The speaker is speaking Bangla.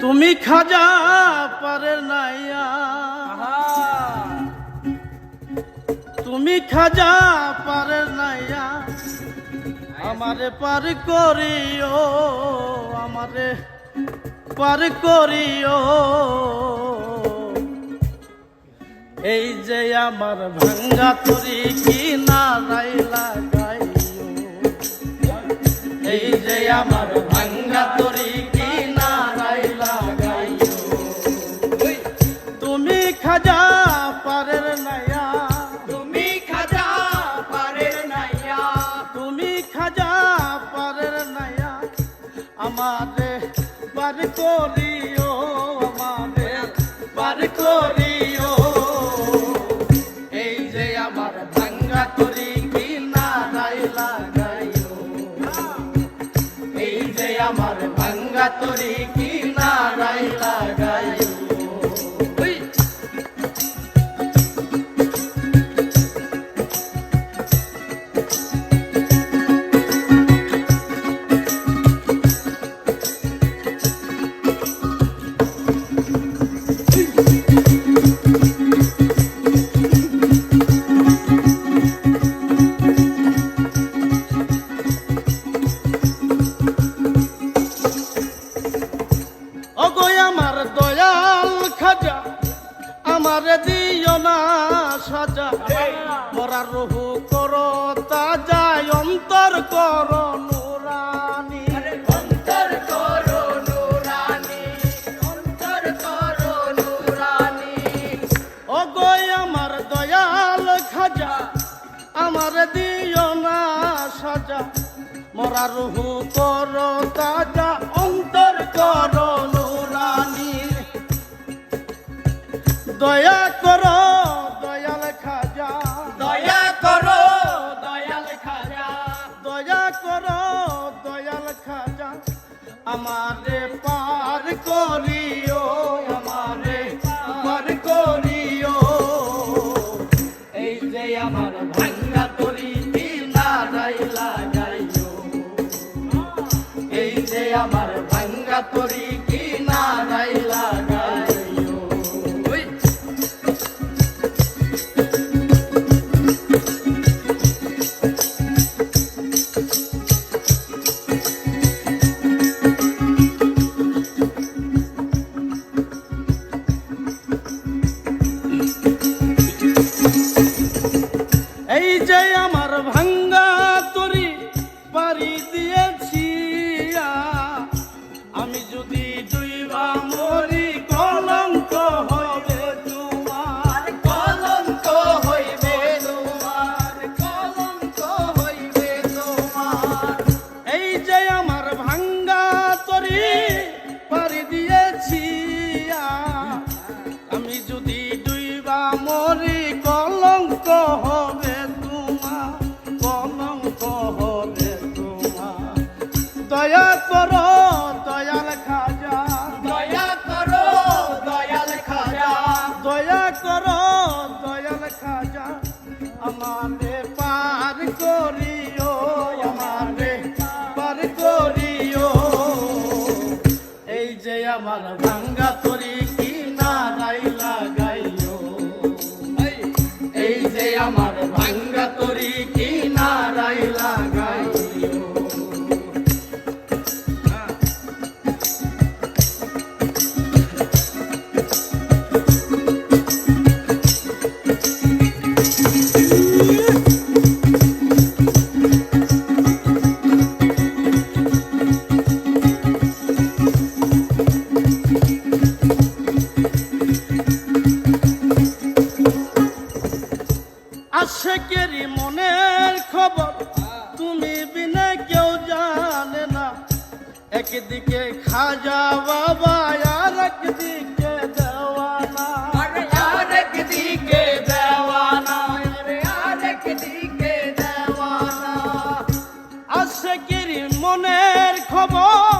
তুমি খাজা পারের নাইয়া। তুমি খাজা পারের নাইয়া। আমারে পার করিও আমারে পার করিও। এই যে আমার ভাঙ্গা তরি কি না রাইলা গাইও এই যে আমার ভাঙ্গা তরি কি না রাইলা আমার দিও না সাজা। মরার রহু কর তাজা অন্তর কর নুরানি। অন্তর করো নুরানি অন্তর করো নুরানি। অগয় আমার দয়াল খাজা আমার দিও না সাজা। মরার রহু কর তাজা অন্তর কর 对呀、যে আমার আশেকেরই মনের খবর তুমি বিনা কেউ জানে না। একদিকে খাজা বাবা আর একদিকে দেওয়ানা। আরে আরেক দিকে দেওয়ানা আরে আরেক দিকে দেওয়ানা। আশেকেরই মনের খবর